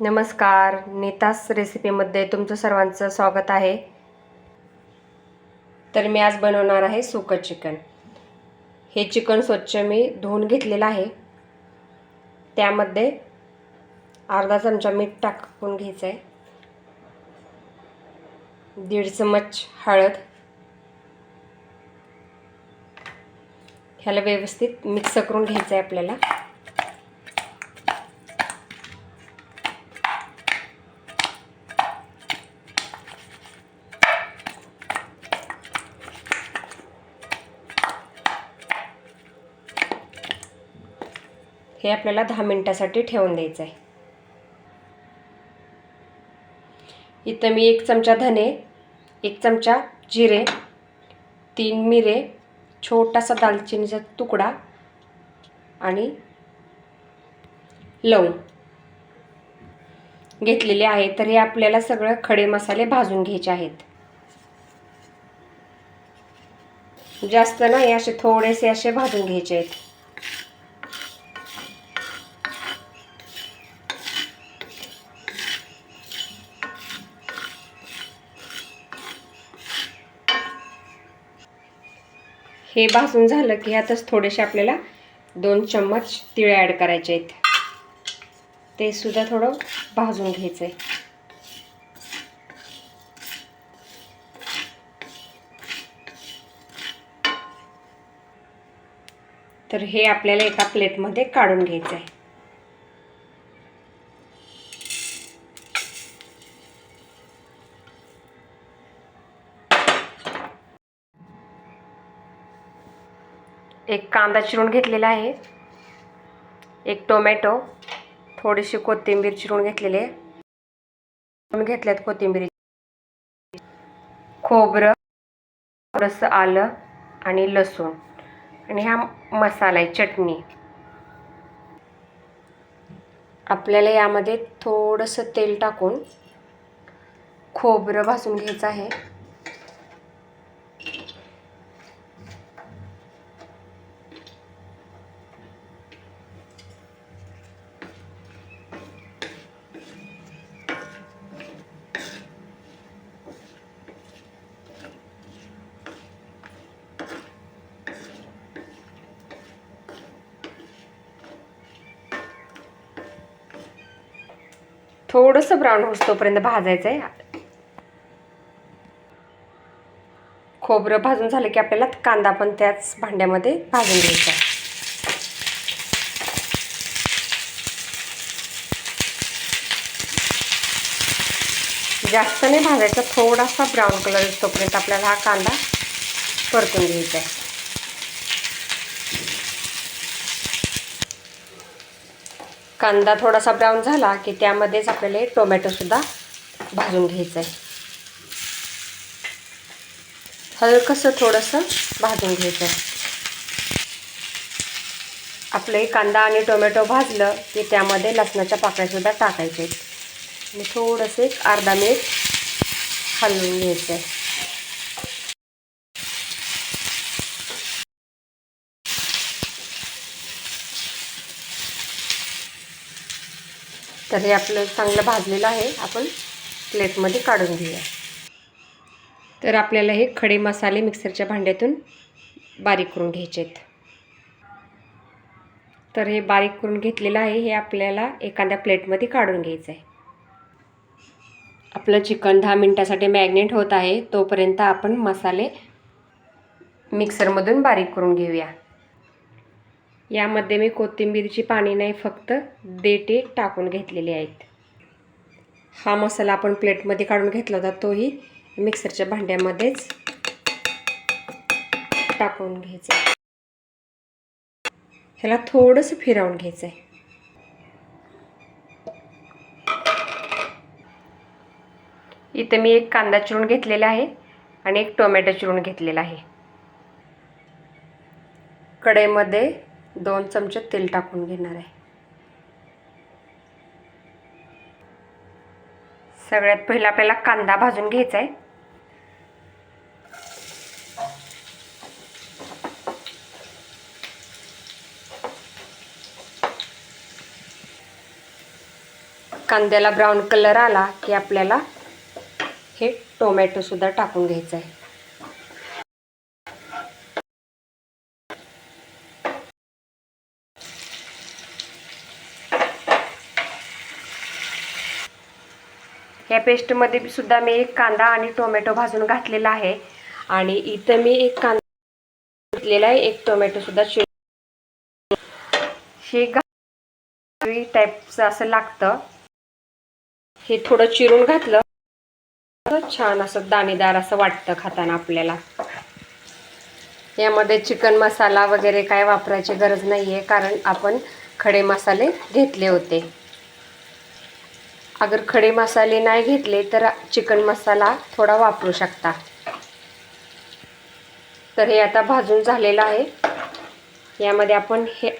नमस्कार नीतास रेसिपीमध्ये तुमचं सर्वांचं स्वागत आहे. तर मी आज बनवणार आहे सुकं चिकन. हे चिकन स्वच्छ मी धुवून घेतलेलं आहे. त्यामध्ये अर्धा चमचा मीठ टाकून घ्यायचं आहे दीड चमच हळद. ह्याला व्यवस्थित मिक्स करून घ्यायचं आहे आपल्याला. हे आपल्याला दहा मिनटासाठी ठेवून द्यायचं आहे इथं मी एक चमचा धने एक चमचा जिरे तीन मिरे छोटासा दालचिनीचा तुकडा आणि लवंग घेतलेले आहे तर हे आपल्याला सगळं खडे मसाले भाजून घ्यायचे आहेत. जास्त नाही असे थोडेसे असे भाजून घ्यायचे आहेत. हे भाजून झालं की ह्यातच थोडेसे आपल्याला दोन चम्मच तिळे ॲड करायचे आहेत. ते सुद्धा थोडं भाजून घ्यायचं आहे तर हे आपल्याला एका प्लेटमध्ये काढून घ्यायचं आहे एक कांदा चिरून घेतलेला आहे. एक टोमॅटो थोडीशी कोथिंबीर चिरून घेतलेली आहे. घेतल्यात कोथिंबीर. खोबरं थोडंसं आलं आणि लसूण. आणि हा मसाला आहे चटणी. आपल्याला यामध्ये थोडंसं तेल टाकून खोबरं भाजून घ्यायचं आहे. थोडंसं ब्राऊन होस तोपर्यंत भाजायचं आहे खोबरं भाजून झालं की आपल्याला कांदा पण त्याच भांड्यामध्ये भाजून घ्यायचा आहे. जास्त नाही भाजायचा थोडासा ब्राऊन कलर तोपर्यंत आपल्याला हा कांदा परतून घ्यायचा आहे. कांदा थोडासा ब्राऊन झाला की त्यामध्येच आपल्याला टोमॅटोसुद्धा भाजून घ्यायचं आहे. हलकंसं थोडंसं भाजून घ्यायचं आहे. आपलं कांदा आणि टोमॅटो भाजलं की त्यामध्ये लसणाच्या पाकळ्यासुद्धा टाकायचे आहेत. आणि थोडंसं एक अर्धा मिनिट हलवून घ्यायचं आहे. तर हे आपलं चांगलं भाजलेलं आहे. आपण प्लेटमध्ये काढून घेऊया. तर आपल्याला हे खडे मसाले मिक्सरच्या भांड्यातून बारीक करून घ्यायचे आहेत तर हे बारीक करून घेतलेलं आहे. हे आपल्याला एखाद्या प्लेटमध्ये काढून घ्यायचं आहे आपलं चिकन दहा मिनटासाठी मॅग्नेट होत आहे. तोपर्यंत आपण मसाले मिक्सरमधून बारीक करून घेऊया. यामध्ये मी कोथिंबीरची पाणी नाही फक्त देटे टाकून घेतलेले आहेत. हा मसाला आपण प्लेटमध्ये काढून घेतला होता तोही मिक्सरच्या भांड्यामध्येच टाकून घ्यायचा ह्याला थोडंसं फिरवून घ्यायचं आहे. इथे मी एक कांदा चिरून घेतलेला आहे आणि एक टोमॅटो चिरून घेतलेला आहे. कढईमध्ये दोन चमचे तेल टाकून घेणार आहे. सगळ्यात पहिला आपल्याला कांदा भाजून घ्यायचा आहे. कांद्याला ब्राऊन कलर आला की आपल्याला हे टोमॅटोसुद्धा टाकून घ्यायचं आहे. ह्या पेस्टमध्ये सुद्धा मी एक कांदा आणि टोमॅटो भाजून घातलेला आहे. आणि इथं मी एक कांदा घातलेला आहे. एक टोमॅटोसुद्धा शे हे ग्रेव्ही टाईपचं असं लागतं. हे थोडं चिरून घातलं. छान असं दाणेदार असं वाटतं खाताना आपल्याला. यामध्ये चिकन मसाला वगैरे काय वापरायची गरज नाही आहे कारण आपण खडे मसाले घेतले होते. अगर खडे मसाले नाही घेतले तर चिकन मसाला थोडा वापरू शकता. तर हे आता भाजून झालेलं आहे. यामध्ये आपण हे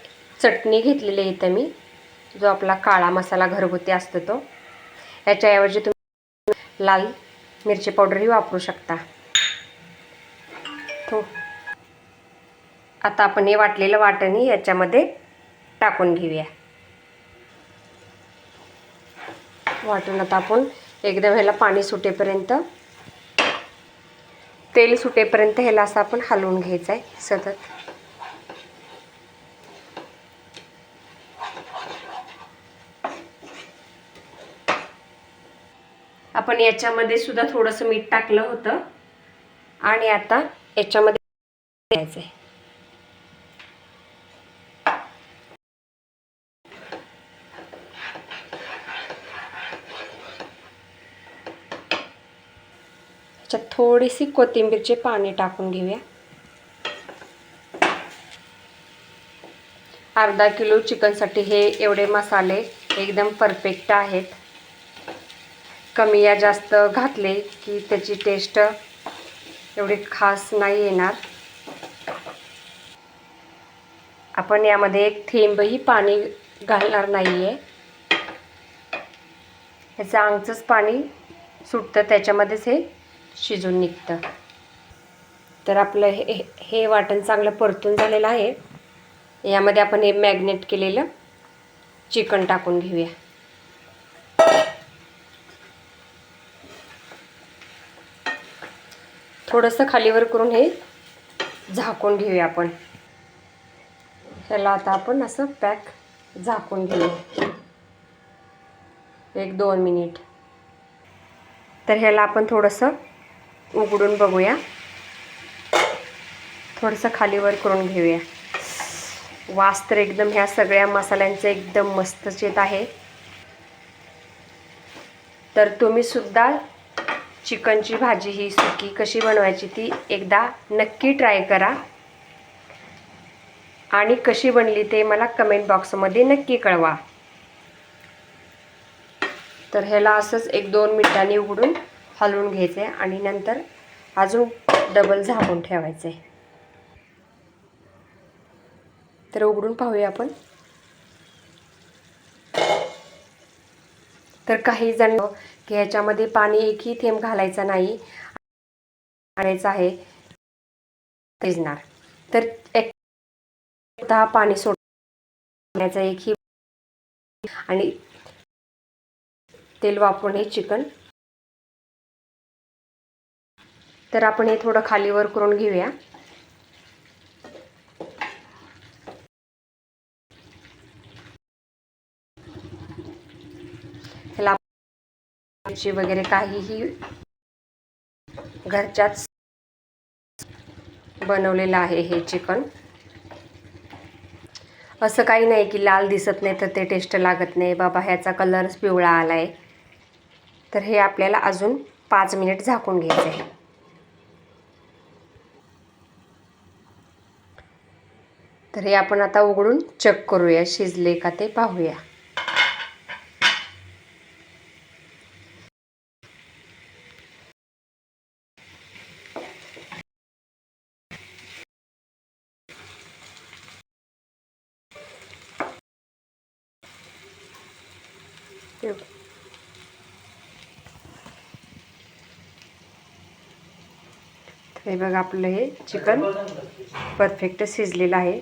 चटणी घेतलेली आहे इथं मी जो आपला काळा मसाला घरगुती असतो तो. याच्याऐवजी तुम्ही लाल मिरची पावडरही वापरू शकता. तो आता आपण हे वाटलेलं वाटणी याच्यामध्ये टाकून घेऊया. वाटून आता आपण एकदम ह्याला पाणी सुटेपर्यंत तेल सुटेपर्यंत ह्याला असं आपण हलवून घ्यायचं आहे सतत. आपण याच्यामध्ये सुद्धा थोडंसं मीठ टाकलं होतं. आणि आता याच्यामध्ये घ्यायचं आहे थोडीशी कोथिंबीरचे पाणी टाकून घेऊया. अर्धा किलो चिकनसाठी हे एवढे मसाले एकदम परफेक्ट आहेत. कमी या जास्त घातले की त्याची टेस्ट एवढी खास नाही येणार. आपण यामध्ये एक थेंबही पाणी घालणार नाही आहे ह्याचं अंगचंच पाणी सुटतं त्याच्यामध्येच हे शिजून निघतं. तर आपलं हे हे वाटण चांगलं परतून झालेलं आहे. यामध्ये आपण हे मॅग्नेट केलेलं चिकन टाकून घेऊया. थोडंसं खालीवर करून हे झाकून घेऊया आपण. ह्याला आता आपण असं पॅक झाकून घेऊया एक दोन मिनिट. तर ह्याला आपण थोडंसं उघडून बघूया. थोडंसं खालीवर करून घेऊया. वास तर एकदम ह्या सगळ्या मसाल्यांचं एकदम मस्तच येत आहे. तर तुम्ही सुद्धा चिकनची भाजी ही सुकी कशी बनवायची ती एकदा नक्की ट्राय करा. आणि कशी बनली ते मला कमेंट बॉक्समध्ये नक्की कळवा. तर ह्याला असंच एक दोन मिनिटांनी उघडून हलवून घ्यायचं आहे आणि नंतर अजून डबल झाकून ठेवायचं. आहे तर उघडून पाहूया आपण. तर काही जण की ह्याच्यामध्ये पाणी एकही थेंब घालायचा नाही. आणायचं आहे. शिजणार तर एक पाणी सोडण्याचा एकही. आणि तेल वापरून हे चिकन तर आपण हे थोडं खालीवर करून घेऊया. ह्याला मिरची वगैरे काहीही घरच्याच बनवलेलं आहे हे चिकन. असं काही नाही की लाल दिसत नाही तर ते टेस्ट लागत नाही. बाबा ह्याचा कलरच पिवळा आला आहे तर हे आपल्याला अजून पाच मिनिट झाकून घ्यायचं आहे. तर हे आपण आता उघडून चेक करूया शिजले का ते पाहूया. हे बघा आपलं हे चिकन परफेक्ट शिजलेलं आहे.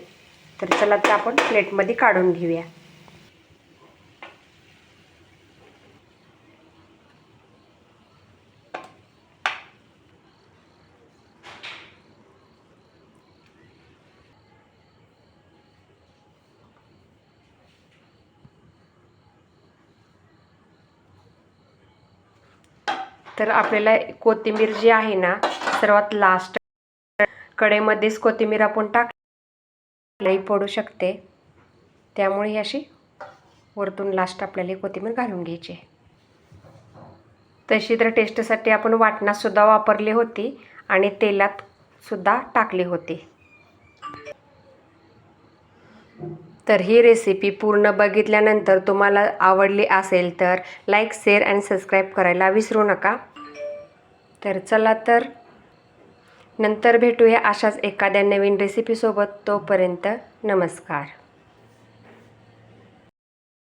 तर चला ते आपण प्लेटमध्ये काढून घेऊया. तर आपल्याला कोथिंबीर जी आहे ना सर्वात लास्ट कडेमध्येच कोथिंबीर आपण टाक लई पडू शकते. त्यामुळे अशी वरतून लास्ट आपल्याला कोथिंबीर घालून घ्यायची आहे. तशी तर टेस्टसाठी आपण वाटणासुद्धा वापरली होती आणि तेलात सुद्धा टाकली होती. तर ही रेसिपी पूर्ण बघितल्यानंतर तुम्हाला आवडली असेल तर लाईक शेअर आणि सबस्क्राईब करायला विसरू नका. तर चला तर नंतर भेटूया अशाच एखाद्या नवीन रेसिपीसोबत तोपर्यंत नमस्कार.